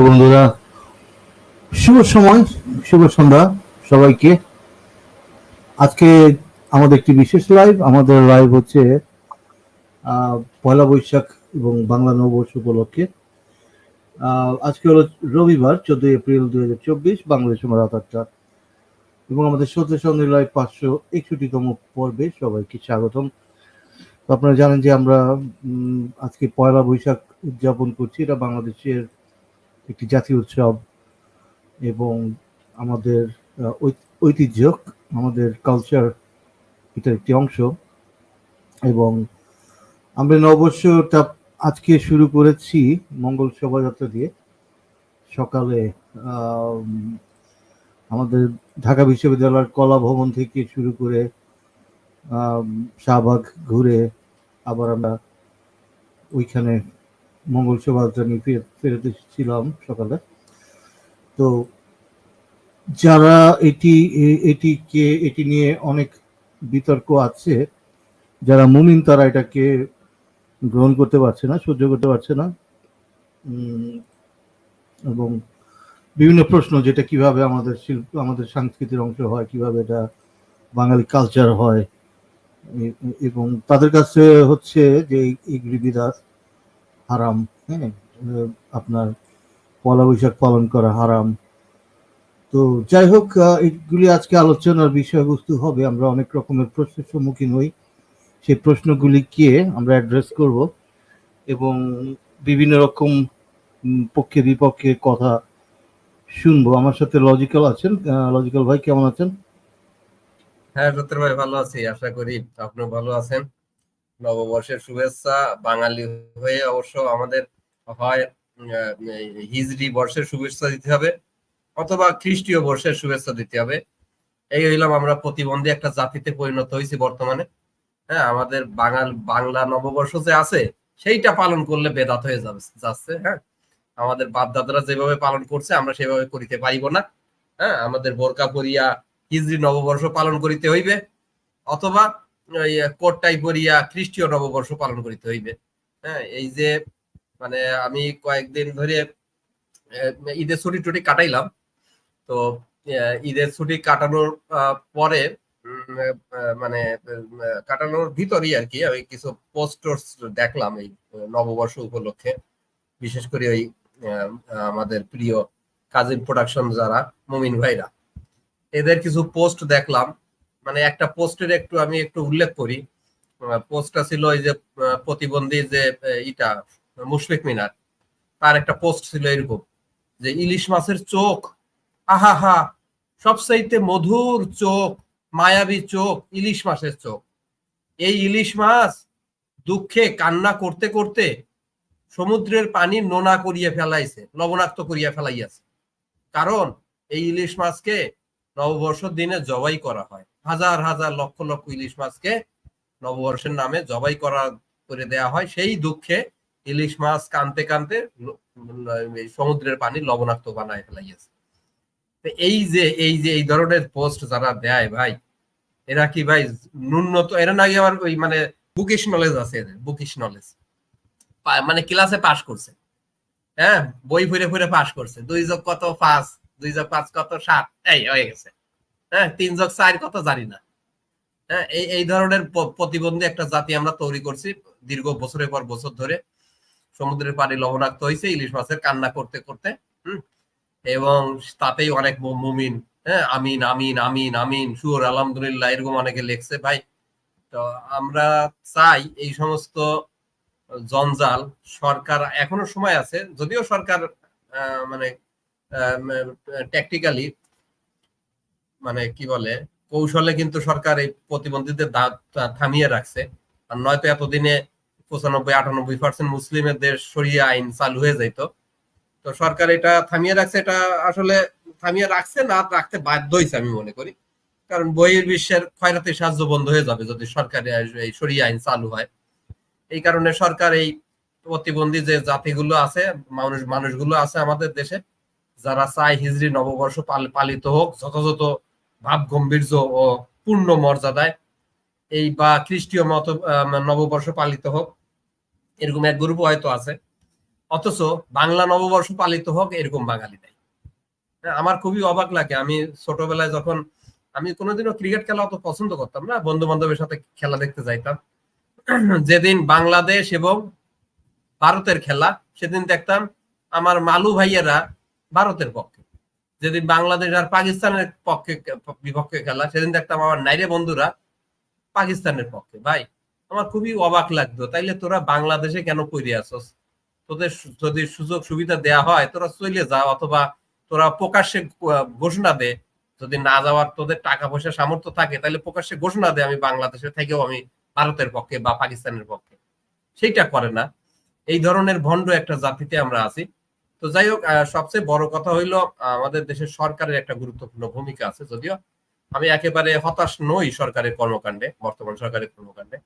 বন্ধুরা, শুভ সময়, শুভ সন্ধ্যা সবাইকে। আজকে আমাদের একটি বিশেষ লাইভ আমাদের লাইভ হচ্ছে পয়লা বৈশাখ এবং বাংলা নববর্ষ উপলক্ষে। আজকে হলো রবিবার, চোদ্দই এপ্রিল দুই হাজার চব্বিশ, বাংলাদেশ সময় রাত আটটা। এবং আমাদের সত্যি সন্ধ্যে লাইভ পাঁচশো একষট্টিতম পর্বে সবাইকে স্বাগতম। আপনারা জানেন যে আমরা আজকে পয়লা বৈশাখ উদযাপন করছি, এটা বাংলাদেশের একটি জাতীয় উৎসব এবং আমাদের ঐতিহ্য, আমাদের কালচার এটার একটি অংশ। এবং আমরা নববর্ষটা আজকে শুরু করেছি মঙ্গল শোভাযাত্রা দিয়ে। সকালে আমাদের ঢাকা বিশ্ববিদ্যালয়ের কলা ভবন থেকে শুরু করে শাহবাগ ঘুরে আবার আমরা ওইখানে মঙ্গল শোভাযাত্রা নিয়ে ফের- ফেরত এসেছিলাম সকালে। তো যারা এটি, এটিকে, এটি নিয়ে অনেক বিতর্ক আছে, যারা মুমিন তারা এটাকে গ্রহণ করতে পারছে না, সহ্য করতে পারছে না। এবং বিভিন্ন প্রশ্ন যেটা কীভাবে আমাদের শিল্প, আমাদের সংস্কৃতির অংশ হয়, কীভাবে এটা বাঙালি কালচার হয় এবং তাদের কাছে হচ্ছে যে এই বিদাত হারাম হ্যাঁ? আপনার পয়লা বৈশাখ পালন করা হারাম। তো যাই হোক এগুলি আজকে আলোচনার বিষয়বস্তু হবে। আমরা অনেক রকমের প্রশ্নের সম্মুখীন হই। সেই প্রশ্নগুলিকে আমরা অ্যাড্রেস করব এবং বিভিন্ন রকম পক্ষে বিপক্ষে কথা শুনব। আমার সাথে লজিক্যাল আছেন লজিক্যাল ভাই কেমন আছেন? হ্যাঁ ভাই ভালো আছি। আশা করি আপনিও ভালো আছেন। নববর্ষের শুভেচ্ছা বাঙালি হয়ে অবশ্য আমাদের হয় হিজরি বর্ষের শুভেচ্ছা দিতে হবে, অথবা খ্রিস্টীয় বর্ষের শুভেচ্ছা দিতে হবে। এই হইলাম আমরা প্রতিবন্ধী একটা জাতিতে পরিণত হয়েছি বর্তমানে। হ্যাঁ আমাদের বাঙাল, বাংলা নববর্ষ যে আছে, সেইটা পালন করলে বেদাত হয়ে যাবে, যাচ্ছে হ্যাঁ। আমাদের বাপ দাদারা যেভাবে পালন করছে, আমরা সেভাবে করিতে পারিব না। হ্যাঁ আমাদের বোরকা পরিয়া হিজরি নববর্ষ পালন করিতে হইবে, অথবা কোটটাই পরিয়া খ্রিস্টীয় নববর্ষ পালন করিতে হইবে। হ্যাঁ এই যে মানে আমি কয়েকদিন ধরে ঈদের ছুটি টুটি কাটাইলাম। তো ঈদের ছুটি কাটানোর পরে মানে কাটানোর ভিতরই আর কি, আমি কিছু পোস্টার্স দেখলাম এই নববর্ষ উপলক্ষে। বিশেষ করে ওই আমাদের প্রিয় কাজিন প্রোডাকশন যারা, মুমিন ভাইরা। এদের কিছু পোস্ট দেখলাম। মানে একটা পোস্টের একটু আমি একটু উল্লেখ করি। পোস্টটা ছিল ওই যে প্রতিবন্ধী যে ইটা, মুশফিক মিনার, তার একটা পোস্ট ছিল এরকম যে, ইলিশ মাছের চোখ আহা হা সবচাইতে মধুর চোখ, মায়াবী চোখ, ইলিশ মাছের চোখ। এই ইলিশ মাছ দুঃখে কান্না করতে করতে সমুদ্রের পানি নোনা করিয়া ফেলাইছে, লবণাক্ত করিয়া ফেলাইয়াছে। কারণ এই ইলিশ মাছকে নববর্ষের দিনে জবাই করা হয়। হাজার হাজার লক্ষ লক্ষ ইলিশ মাছকে নববর্ষের নামে জবাই করা করে দেয়া হয়। সেই দুঃখে ইলিশ মাছ কানতে কানতে সমুদ্রের পানি লবণাক্ত বানায় ফেলাইয়াছে। এই যে এই যে, এই ধরনের পোস্ট যারা দেয় ভাই, এরা কি ভাই ন্যূনত, এরা নাকি আবার ওই মানে বুকিশ নলেজ আছে এদের বুকিশ নলেজ মানে ক্লাসে পাশ করছে। হ্যাঁ বই ফুরে ফুরে পাশ করছে। দুই যোগ কত পাঁচ দুই যোগ পাঁচ কত? সাত। এই, হয়ে গেছে। হ্যাঁ তিন যোগ চার কত? জানি না। হ্যাঁ এই এই ধরনের প্রতিবন্ধী একটা জাতি আমরা তৈরি করছি দীর্ঘ বছরের পর বছর ধরে। সমুদ্রের পানি লবণাক্ত হয়েছে, ইলিশ মাছের কান্না করতে করতে, হুম? এবং তাতেই অনেক মুমিন। হ্যাঁ আমিন আমিন আমিন আমিন, সুর, আলহামদুলিল্লাহ, এরকম অনেকে লেখছে, ভাই। তো আমরা চাই এই সমস্ত জঞ্জাল সরকার, এখনও সময় আছে, যদিও সরকার মানে ট্যাকটিক্যালি মানে কি বলে, কৌশলে কিন্তু সরকার এই প্রতিবন্ধীদের দাঁত থামিয়ে রাখছে। আর নয়তো এতদিনে পঁচানব্বই, আটানব্বই পার্সেন্ট মুসলিমের দেশ সরিয়ে আইন চালু হয়ে যাইত। তো সরকার এটা থামিয়ে রাখছে, এটা আসলে থামিয়ে রাখছে না, রাখতে বাধ্য হয়েছে আমি মনে করি। কারণ বহির বিশ্বের খয়রাতি সাহায্য বন্ধ হয়ে যাবে যদি সরকারি এই সরিয়ে আইন চালু হয়। এই কারণে সরকার এই প্রতিবন্ধী যে জাতিগুলো আছে, মানুষ, মানুষগুলো আছে আমাদের দেশে যারা চায় হিজরি নববর্ষ পালিত হোক যথাযথ ভাব গম্ভীর্য ও পূর্ণ মর্যাদায় এই বা খ্রিস্টীয় মত নববর্ষ পালিত হোক এরকম এক গ্রুপ হয়তো আছে। অথচ বাংলা নববর্ষ পালিত হোক এরকম বাঙালি নাই। হ্যাঁ, আমার খুবই অবাক লাগে। আমি ছোটবেলায় যখন আমি কোনোদিনও ক্রিকেট খেলা অত পছন্দ করতাম না বন্ধু বান্ধবের সাথে খেলা দেখতে যাইতাম। যেদিন বাংলাদেশ এবং ভারতের খেলা সেদিন দেখতাম আমার মালু ভাইয়েরা ভারতের পক্ষে। যেদিন বাংলাদেশ আর পাকিস্তানের পক্ষে বিপক্ষে খেলা সেদিন দেখতাম আমার নাইরে বন্ধুরা পাকিস্তানের পক্ষে। ভাই, আমার খুবই অবাক লাগতো। তাইলে তোরা বাংলাদেশে কেন কইরে আসস? তোদের যদি সুযোগ সুবিধা দেয়া হয়, তোরা চলে যা, অথবা তোরা প্রকাশ্যে ঘোষণা দে। যদি না যাওয়ার তোদের টাকা পয়সা সামর্থ্য থাকে তাহলে প্রকাশ্যে ঘোষণা দে আমি বাংলাদেশে থেকেও আমি ভারতের পক্ষে বা পাকিস্তানের পক্ষে। সেইটা করে না। এই ধরনের ভণ্ড একটা জাতিতে আমরা আছি। তো যাই হোক সবচেয়ে বড় কথা হইল আমাদের দেশের সরকারের একটা গুরুত্বপূর্ণ ভূমিকা আছে যদিও আমি একেবারে হতাশ নই সরকারের কর্মকাণ্ডে, বর্তমান সরকারের কর্মকাণ্ডে।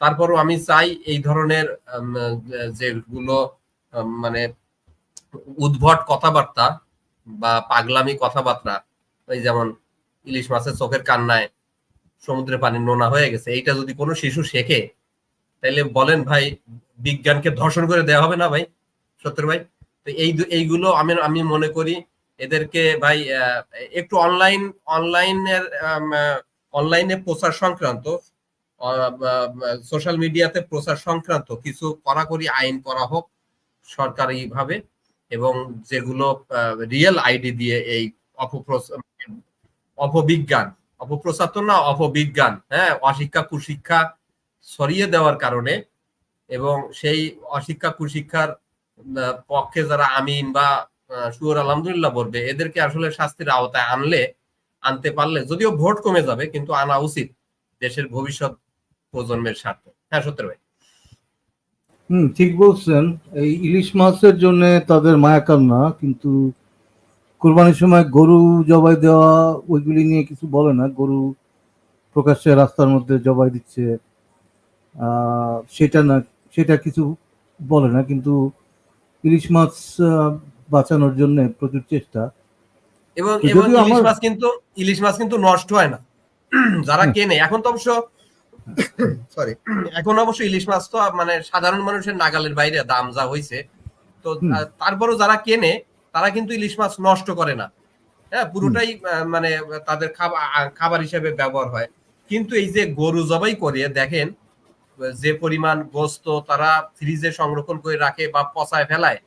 তারপরও আমি চাই এই ধরনের যেগুলো মানে উদ্ভট কথাবার্তা বা পাগলামি কথাবার্তা, এই যেমন ইলিশ মাছের চোখের কান্নায় সমুদ্রের পানি নোনা হয়ে গেছে, এইটা যদি কোনো শিশু শেখে, তাইলে বলেন ভাই, বিজ্ঞানকে ধর্ষণ করে দেওয়া হবে না ভাই, সত্যের ভাই? এই এইগুলো আমি আমি মনে করি এদেরকে ভাই একটু অনলাইন অনলাইনের অনলাইনে প্রচার সংক্রান্ত সোশ্যাল মিডিয়াতে প্রচার সংক্রান্ত কিছু কড়াকড়ি আইন করা হোক সরকারি ভাবে এবং যেগুলো রিয়েল আইডি দিয়ে এই অপবিজ্ঞান অপপ্রচার তো না, অপবিজ্ঞান হ্যাঁ অশিক্ষা কুশিক্ষা ছড়িয়ে দেওয়ার কারণে এবং সেই অশিক্ষা কুশিক্ষার পক্ষে যারা আমিন বা সুয়র আলহামদুলিল্লাহ বলবে, এদেরকে আসলে শাস্তির আওতায় আনলে, আনতে পারলে যদিও ভোট কমে যাবে, কিন্তু আনা উচিত দেশের ভবিষ্যৎ প্রজন্মের স্বার্থে। হ্যাঁ সত্যি ভাই। হুম, ঠিক বলছেন। এই ইলিশ মাছের জন্য তাদের মায়া কান্না, কিন্তু কোরবানির সময় গরু জবাই দেওয়া, ওইগুলি নিয়ে কিছু বলে না। গরু প্রকাশ্যে রাস্তার মধ্যে জবাই দিচ্ছে। সেটা না, সেটা কিছু বলে না, কিন্তু ইলিশ মাছ বাঁচানোর জন্য প্রচুর চেষ্টা। এবং এবং ইলিশ মাছ কিন্তু ইলিশ মাছ কিন্তু নষ্ট হয় না। যারা কেনে এখন তো অবশ্য সরি এখন অবশ্য ইলিশ মাছ তো মানে সাধারণ মানুষের নাগালের বাইরে দাম যা হয়েছে তো তারপরও যারা কেনে তারা কিন্তু ইলিশ মাছ নষ্ট করে না। হ্যাঁ পুরোটাই মানে তাদের খাবার খাবার হিসেবে ব্যবহার হয়। কিন্তু এই যে গরু জবাই করে দেখেন যে পরিমাণ গোস্ত তারা ফ্রিজে সংরক্ষণ করে রাখে বা পচায় ফেলায়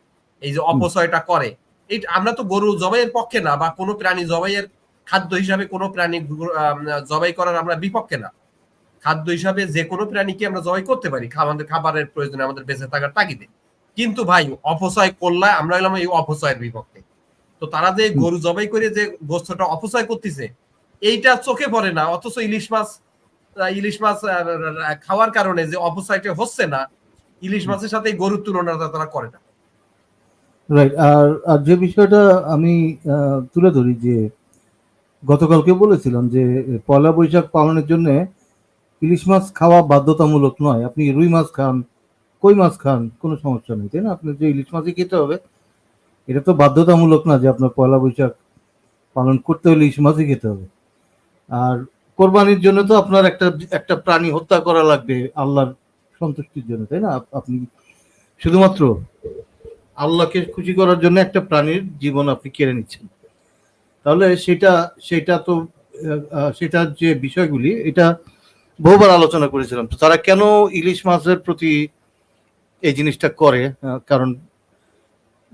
এই যে অপচয়টা করে এই আমরা তো গরু জবাইয়ের পক্ষে না বা কোনো প্রাণী জবাইয়ের খাদ্য হিসাবে কোনো প্রাণী জবাই করার আমরা বিপক্ষে না। খাদ্য হিসাবে যে কোনো প্রাণীকে আমরা জবাই করতে পারি আমাদের খাবারের প্রয়োজনে আমাদের বেঁচে থাকার তাগিদে। কিন্তু ভাই অপচয় করলে আমরা হলাম এই অপচয়ের বিপক্ষে। তো তারা যে গরু জবাই করে যে গোস্তটা অপচয় করতেছে এইটা চোখে পড়ে না অথচ ইলিশ মাছ ইলিশ মাছ খাওয়ার কারণে যে অপচয়টা হচ্ছে না, ইলিশ মাছের সাথে গরুর তুলনাটা তারা করে না। রাইট আর আর যে বিষয়টা আমি তুলে ধরি যে গতকালকে বলেছিলাম যে পয়লা বৈশাখ পালনের জন্য ইলিশ মাছ খাওয়া বাধ্যতামূলক নয়। আপনি রুই মাছ খান, কই মাছ খান, কোনো সমস্যা নেই, তাই না? আপনার যে ইলিশ মাছই খেতে হবে, এটা তো বাধ্যতামূলক না যে আপনার পয়লা বৈশাখ পালন করতে হলে ইলিশ মাছই খেতে হবে। আর কোরবানির জন্য তো আপনার একটা একটা প্রাণী হত্যা করা লাগবে আল্লাহর সন্তুষ্টির জন্য, তাই না? আপনি শুধুমাত্র আল্লাহকে খুশি করার জন্য একটা প্রাণীর জীবন আপনি কেড়ে নিচ্ছেন। তাহলে সেটা সেটা তো সেটার যে বিষয়গুলি, এটা বহুবার আলোচনা করেছিলাম। তো তারা কেন ইলিশ মাছের প্রতি এই জিনিসটা করে? কারণ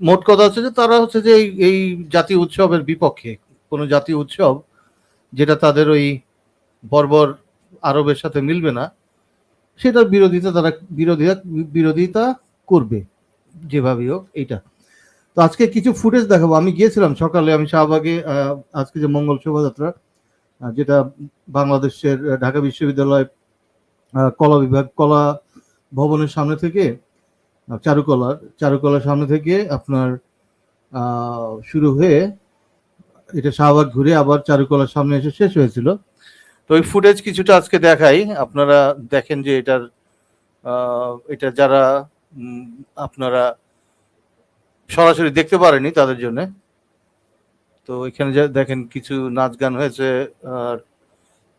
মোট কথা হচ্ছে যে তারা হচ্ছে যে এই জাতীয় উৎসবের বিপক্ষে, কোনো জাতীয় উৎসব যেটা তাদের ওই বর্বর আরবের সাথে মিলবে না সেটার বিরোধিতা তারা বিরোধিতা বিরোধিতা করবে, যেভাবেই হোক এইটা। তো আজকে কিছু ফুটেজ দেখাবো। আমি গিয়েছিলাম সকালে, আমি শাহবাগে আজকে যে মঙ্গল শোভাযাত্রা যেটা বাংলাদেশের ঢাকা বিশ্ববিদ্যালয় কলা বিভাগ, কলা ভবনের সামনে থেকে চারুকলার চারুকলার সামনে থেকে আপনার শুরু হয়ে, এটা শাহবাগ ঘুরে আবার চারুকলার সামনে এসে শেষ হয়েছিল। তো ওই ফুটেজ কিছুটা আজকে দেখাই। আপনারা দেখেন যে এটার এটা যারা আপনারা সরাসরি দেখতে পারেনি তাদের জন্য। তো এখানে যা দেখেন কিছু নাচ গান হয়েছে আর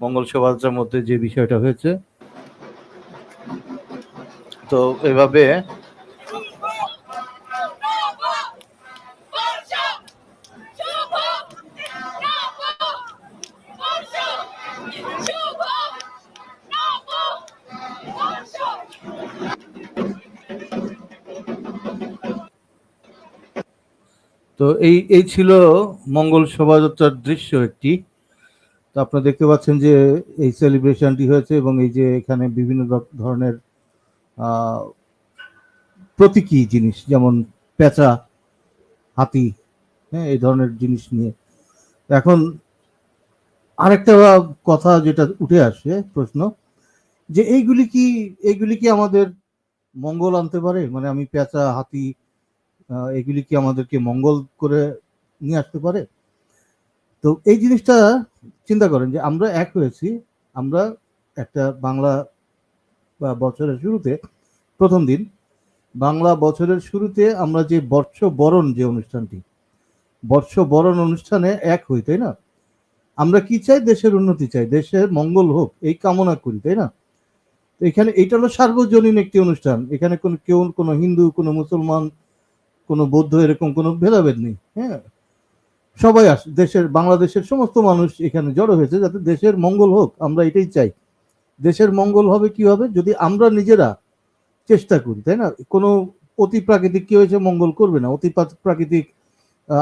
মঙ্গল শোভাযাত্রার মধ্যে যে বিষয়টা হয়েছে। তো এভাবে তো এই এই ছিল মঙ্গল শোভাযাত্রার দৃশ্য একটি। তো আপনারা দেখতে পাচ্ছেন যে এই সেলিব্রেশনটি হয়েছে এবং এই যে এখানে বিভিন্ন ধরনের প্রতীকী জিনিস, যেমন পেঁচা, হাতি হ্যাঁ এই ধরনের জিনিস নিয়ে। এখন আরেকটা কথা যেটা উঠে আসে, প্রশ্ন, যে এইগুলি কি এইগুলি কি আমাদের মঙ্গল আনতে পারে? মানে আমি পেঁচা, হাতি এগুলি কি আমাদেরকে মঙ্গল করে নিয়ে আসতে পারে? তো এই জিনিসটা চিন্তা করেন যে আমরা এক হয়েছি, আমরা একটা বাংলা বছরের শুরুতে, প্রথম দিন, বাংলা বছরের শুরুতে আমরা যে বর্ষ বরণ যে অনুষ্ঠানটি, বর্ষ বরণ অনুষ্ঠানে এক হই, তাই না? আমরা কি চাই? দেশের উন্নতি চাই, দেশের মঙ্গল হোক, এই কামনা করি, তাই না? তো এখানে এটা হলো সার্বজনীন একটি অনুষ্ঠান। এখানে কোনো কেউ, কোনো হিন্দু, কোনো মুসলমান কোনো বৌদ্ধ এরকম কোনো ভেদাভেদ নেই হ্যাঁ? সবাই আস, দেশের, বাংলাদেশের সমস্ত মানুষ এখানে জড়ো হয়েছে যাতে দেশের মঙ্গল হোক, আমরা এটাই চাই। দেশের মঙ্গল হবে কি হবে? যদি আমরা নিজেরা চেষ্টা করি, তাই না? কোনো অতি প্রাকৃতিক কেউ হয়েছে মঙ্গল করবে না। অতি প্রাকৃতিক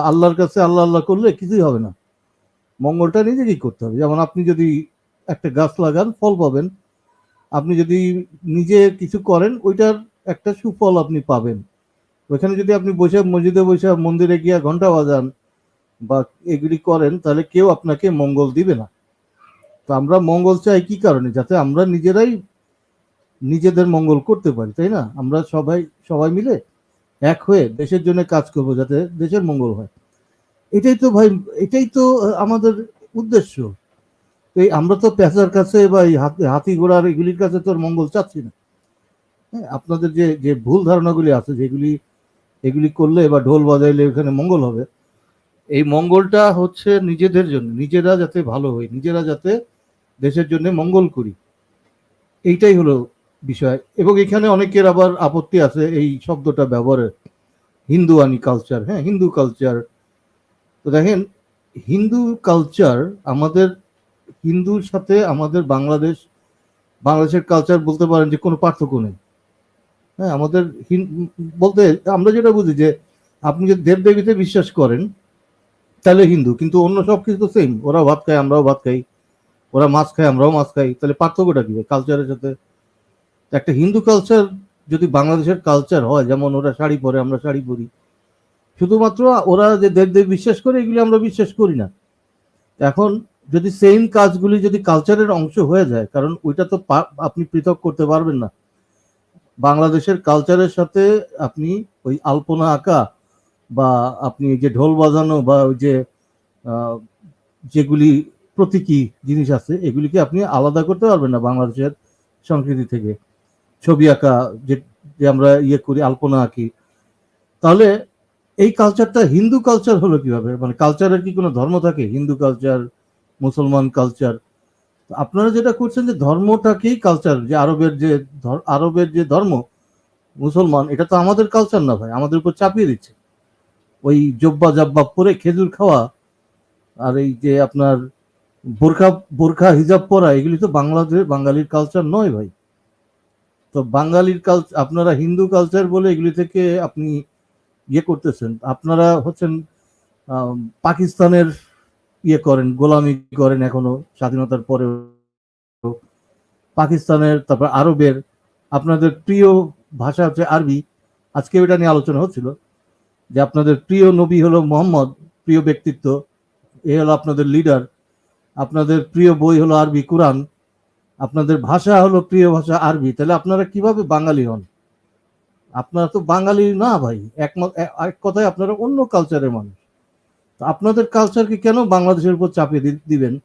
আল্লাহর কাছে আল্লাহ আল্লাহ করলে কিছুই হবে না। মঙ্গলটা নিজেকেই করতে হবে। যেমন আপনি যদি একটা গাছ লাগান, ফল পাবেন। আপনি যদি নিজে কিছু করেন, ওইটার একটা সুফল আপনি পাবেন। ওইখানে যদি আপনি বসে মসজিদে বসে মন্দিরে গিয়ে ঘণ্টা বাজান বা এগুলি করেন, তাহলে কেউ আপনাকে মঙ্গল দিবে না। তো আমরা মঙ্গল চাই কি কারণে? যাতে আমরা নিজেরাই নিজেদের মঙ্গল করতে পারি, তাই না? আমরা সবাই সবাই মিলে এক হয়ে দেশের জন্য কাজ করব যাতে দেশের মঙ্গল হয়। এটাই তো ভাই, এটাই তো আমাদের উদ্দেশ্য। এই আমরা তো পেঁচার কাছে বা এই হাতি ঘোড়ার এগুলির কাছে তো আর মঙ্গল চাচ্ছি না। হ্যাঁ আপনাদের যে যে ভুল ধারণাগুলি আছে, যেগুলি এগুলি করলে বা ঢোল বাজাইলে ওখানে মঙ্গল হবে। এই মঙ্গলটা হচ্ছে নিজেদের জন্য, নিজেরা যাতে ভালো হয় নিজেরা যাতে দেশের জন্য মঙ্গল করি। এইটাই হলো বিষয়। এবং এখানে অনেকের আবার আপত্তি আছে এই শব্দটা ব্যবহারের হিন্দু আনি কালচার হ্যাঁ হিন্দু কালচার তো দেখেন, হিন্দু কালচার আমাদের, হিন্দুর সাথে আমাদের বাংলাদেশ, বাংলাদেশের কালচার বলতে পারেন যে কোনো পার্থক্য নেই। হ্যাঁ আমাদের বলতে আমরা যেটা বুঝি যে আপনি যদি দেব দেবীতে বিশ্বাস করেন, তাহলে হিন্দু, কিন্তু অন্য সব কিছু তো সেম ওরা ভাত খায়, আমরাও ভাত খাই। ওরা মাছ খায়, আমরাও মাছ খাই। তাহলে পার্থক্যটা কি? কালচারের সাথে একটা হিন্দু কালচার যদি বাংলাদেশের কালচার হয়, যেমন ওরা শাড়ি পরে, আমরা শাড়ি পরি। শুধুমাত্র ওরা যে দেব দেব বিশ্বাস করে, এগুলি আমরা বিশ্বাস করি না। এখন যদি সেম কাজগুলি যদি কালচারের অংশ হয়ে যায়, কারণ ওইটা তো আপনি পৃথক করতে পারবেন না। বাংলাদেশের কালচারের সাথে আপনি ওই আলপনা আঁকা বা আপনি যে ঢোল বাজানো বা ওই যে যেগুলি প্রতীকী জিনিস আছে, এগুলিকে আপনি আলাদা করতে পারবেন না বাংলাদেশের সংস্কৃতি থেকে। ছবি আঁকা যে আমরা ইয়ে করি, আলপনা আঁকি। তাহলে এই কালচারটা হিন্দু কালচার হলো কীভাবে? মানে কালচারের কি কোনো ধর্ম থাকে? হিন্দু কালচার মুসলমান কালচার আপনারা যেটা করছেন যে ধর্মটাকেই কালচার যে আরবের যে আরবের যে ধর্ম, মুসলমান, এটা তো আমাদের কালচার না ভাই, আমাদের উপর চাপিয়ে দিচ্ছে। ওই জব্বা জাব্বা পরে খেজুর খাওয়া আর এই যে আপনার বোরখা বোরখা হিজাব পরা, এগুলি তো বাংলাদেশ, বাঙালির কালচার নয় ভাই। তো বাঙালির কালচার আপনারা হিন্দু কালচার বলে এগুলি থেকে আপনি ইয়ে করতেছেন। আপনারা হচ্ছেন পাকিস্তানের ইয়ে করেন, গোলামি করেন এখনও স্বাধীনতার পরেও। পাকিস্তানের, তারপর আরবের, আপনাদের প্রিয় ভাষা হচ্ছে আরবি। আজকে এটা নিয়ে আলোচনা হচ্ছিল যে আপনাদের প্রিয় নবী হলো মোহাম্মদ, প্রিয় ব্যক্তিত্ব, এ হলো আপনাদের লিডার আপনাদের প্রিয় বই হলো আরবি কোরআন। আপনাদের ভাষা হলো প্রিয় ভাষা আরবি। তাহলে আপনারা কীভাবে বাঙালি হন? আপনারা তো বাঙালি না ভাই, একমত এ- এক কথায় আপনারা অন্য কালচারের মানুষ। আপনাদের কালচারকে কেন বাংলাদেশের উপর চাপিয়ে দিবেন?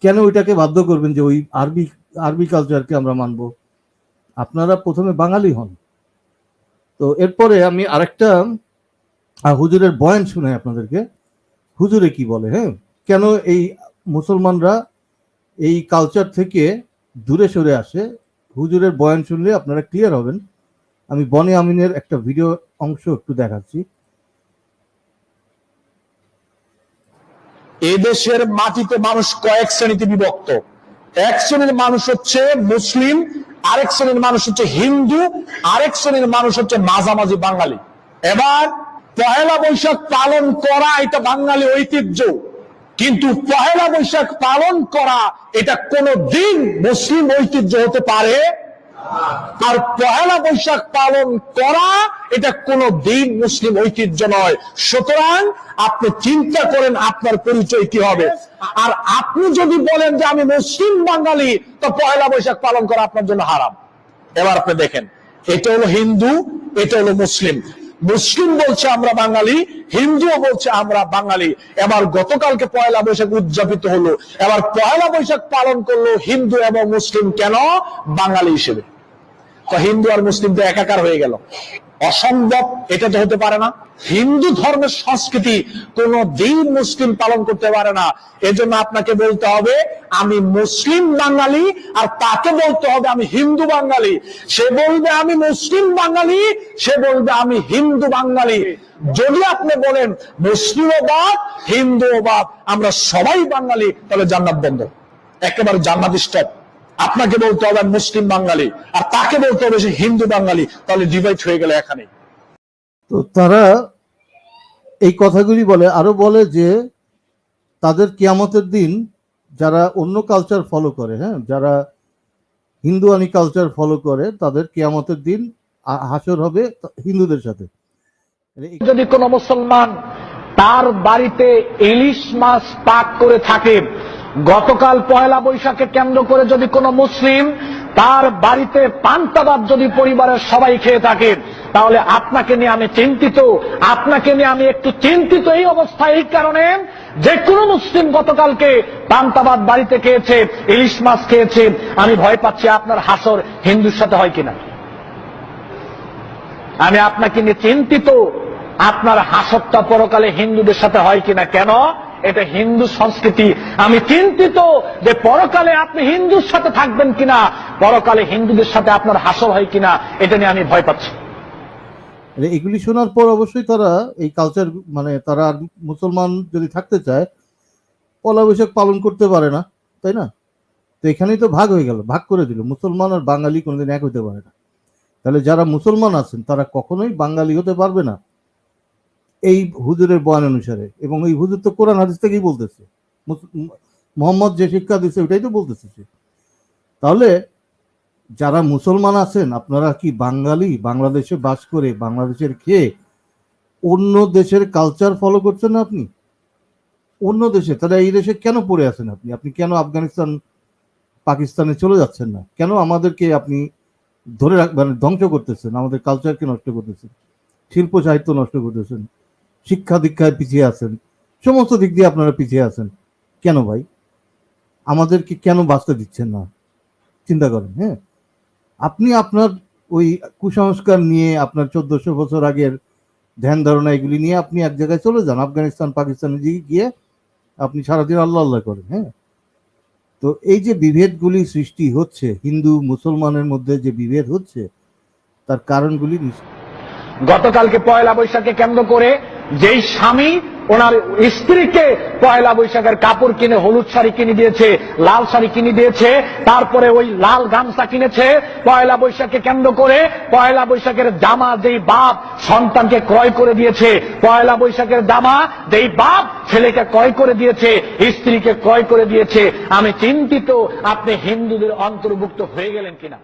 কেন ওইটাকে বাধ্য করবেন যে ওই আরবি আরবি কালচারকে আমরা মানবো? আপনারা প্রথমে বাঙালি হন। তো এরপরে আমি আরেকটা হুজুরের বয়ান শুনে আপনাদেরকে। হুজুরে কি বলে হ্যাঁ? কেন এই মুসলমানরা এই কালচার থেকে দূরে সরে আসে? হুজুরের বয়ান শুনলে আপনারা ক্লিয়ার হবেন। আমি বনে আমিনের একটা ভিডিও অংশ একটু দেখাচ্ছি। এদেশের মাটিতে মানুষ কয়েক শ্রেণীতে বিভক্ত। এক শ্রেণির মানুষ হচ্ছে মুসলিম, আরেক শ্রেণির মানুষ হচ্ছে হিন্দু, আরেক শ্রেণির মানুষ হচ্ছে মাঝামাঝি বাঙালি। এবার পহেলা বৈশাখ পালন করা এটা বাঙালি ঐতিহ্য, কিন্তু পহেলা বৈশাখ পালন করা এটা কোনো দিন মুসলিম ঐতিহ্য হতে পারে আর পহেলা বৈশাখ পালন করা, এটা কোনো দিন মুসলিম ঐতিহ্য নয়। সুতরাং আপনি চিন্তা করেন আপনার পরিচয় কি হবে। আর আপনি যদি বলেন যে আমি মুসলিম বাঙালি, তো পয়লা বৈশাখ পালন করা আপনার জন্য হারাম। এবার আপনি দেখেন, এটা হলো হিন্দু, এটা হলো মুসলিম। মুসলিম বলছে আমরা বাঙালি, হিন্দুও বলছে আমরা বাঙালি। এবার গতকালকে পয়লা বৈশাখ উদযাপিত হলো। এবার পয়লা বৈশাখ পালন করল হিন্দু এবং মুসলিম কেন? বাঙালি হিসেবে। হিন্দু আর মুসলিম তো একাকার হয়ে গেল। অসম্ভব, এটা তো হতে পারে না। হিন্দু ধর্মের সংস্কৃতি কোন দিন মুসলিম পালন করতে পারে না। এজন্য আপনাকে বলতে হবে, আমি মুসলিম বাঙালি, আর তাকে বলতে হবে আমি হিন্দু বাঙালি। সে বলবে আমি মুসলিম বাঙালি, সে বলবে আমি হিন্দু বাঙালি। যদি আপনি বলেন মুসলিমও বাদ হিন্দুও বাদ, আমরা সবাই বাঙালি তাহলে জান্নাত বন্ধ। একেবারে জান্নাত স্টপ আপনাকে বলতে হবে মুসলিম বাঙালি আর তাকে বলতে হবে সে হিন্দু বাঙালি তাহলে ডিভাইড হয়ে গেল এখানে তো তারা এই কথাগুলি বলে আরও বলে যে তাদের কিয়ামতের দিন যারা অন্য কালচার ফলো করে হ্যাঁ যারা হিন্দুয়ানি কালচার ফলো করে তাদের কিয়ামতের দিন হাসর হবে হিন্দুদের সাথে। যদি কোনো মুসলমান তার বাড়িতে ইলিশ মাছ পাক করে থাকে গতকাল পয়লা বৈশাখে কেন্দ্র করে যদি কোনো মুসলিম তার বাড়িতে পান্তাবাদ যদি পরিবারের সবাই খেয়ে থাকে, তাহলে আপনাকে নিয়ে আমি চিন্তিত। আপনাকে নিয়ে আমি একটু চিন্তিত এই অবস্থায়। এই কারণে যে কোনো মুসলিম গতকালকে পান্তাবাদ বাড়িতে খেয়েছে, ইলিশ মাছ খেয়েছে, আমি ভয় পাচ্ছি আপনার হাসর হিন্দুর সাথে হয় কিনা। আমি আপনাকে নিয়ে চিন্তিত, আপনার হাসতটা পরকালে হিন্দুদের সাথে হয় কিনা। কেন? এটা হিন্দু সংস্কৃতি। আমি চিন্তিত যে পরকালে আপনি হিন্দুর সাথে থাকবেন কিনা, পরকালে হিন্দুদের সাথে আপনার হাসর হয় কিনা, এটা নিয়ে আমি ভয় পাচ্ছি। মানে এগুলি শোনার পর অবশ্যই তারা এই কালচার মানে তারা মুসলমান যদি থাকতে চায় পলা বৈশাখ পালন করতে পারে না, তাই না? তো এখানেই তো ভাগ হয়ে গেল, ভাগ করে দিল। মুসলমান আর বাঙালি কোনোদিন এক হতে পারে না। তাহলে যারা মুসলমান আছেন, তারা কখনোই বাঙালি হতে পারবে না। এই হুজুরের বয়ান অনুসারে। এবং এই হুজুর তো কোরআন হাদিস থেকেই বলতেছে। মোহাম্মদ যে শিক্ষা দিচ্ছে ওটাই তো বলতেছে সে। তাহলে যারা মুসলমান আছেন, আপনারা কি বাঙালি, বাংলাদেশে বাস করে, বাংলাদেশের খেয়ে অন্য দেশের কালচার ফলো করছেন না আপনি? অন্য দেশে, তাহলে এই দেশে কেন পড়ে আছেন আপনি? আপনি কেন আফগানিস্তান, পাকিস্তানে চলে যাচ্ছেন না? কেন আমাদেরকে আপনি ধরে রাখ মানে ধ্বংস করতেছেন? আমাদের কালচারকে নষ্ট করতেছেন? শিল্প সাহিত্য নষ্ট করতেছেন? শিক্ষা দীক্ষায় পিছিয়ে আছেন। সমস্ত দিক দিয়ে আপনারা পিছিয়ে আছেন। কেন ভাই? আমাদেরকে কেন বাঁচতে দিচ্ছেন না? চিন্তা করেন হ্যাঁ? আপনি আপনার ওই কুসংস্কার নিয়ে আপনার চোদ্দশো বছর আগের ধ্যান ধারণা এগুলি নিয়ে আপনি এক জায়গায় চলে যান। আফগানিস্তান পাকিস্তানে দিকে গিয়ে আপনি সারাদিন আল্লাহ আল্লাহ করেন হ্যাঁ? তো এই যে বিভেদগুলি সৃষ্টি হচ্ছে, হিন্দু, মুসলমানের মধ্যে যে বিভেদ হচ্ছে, তার কারণগুলি গতকালকে পয়লা বৈশাখকে কেন্দ্র করে যেই স্বামী ওনার স্ত্রীকে পয়লা বৈশাখের কাপড় কিনে, হলুদ শাড়ি কিনে দিয়েছে, লাল শাড়ি কিনে দিয়েছে, তারপরে ওই লাল গামছা কিনেছে, পয়লা বৈশাখকে কেন্দ্র করে পয়লা বৈশাখের জামা যেই বাপ সন্তানকে ক্রয় করে দিয়েছে, পয়লা বৈশাখের জামা যেই বাপ ছেলেকে ক্রয় করে দিয়েছে, স্ত্রীকে ক্রয় করে দিয়েছে। আমি চিন্তিত আপনি হিন্দুদের অন্তর্ভুক্ত হয়ে গেলেন কিনা?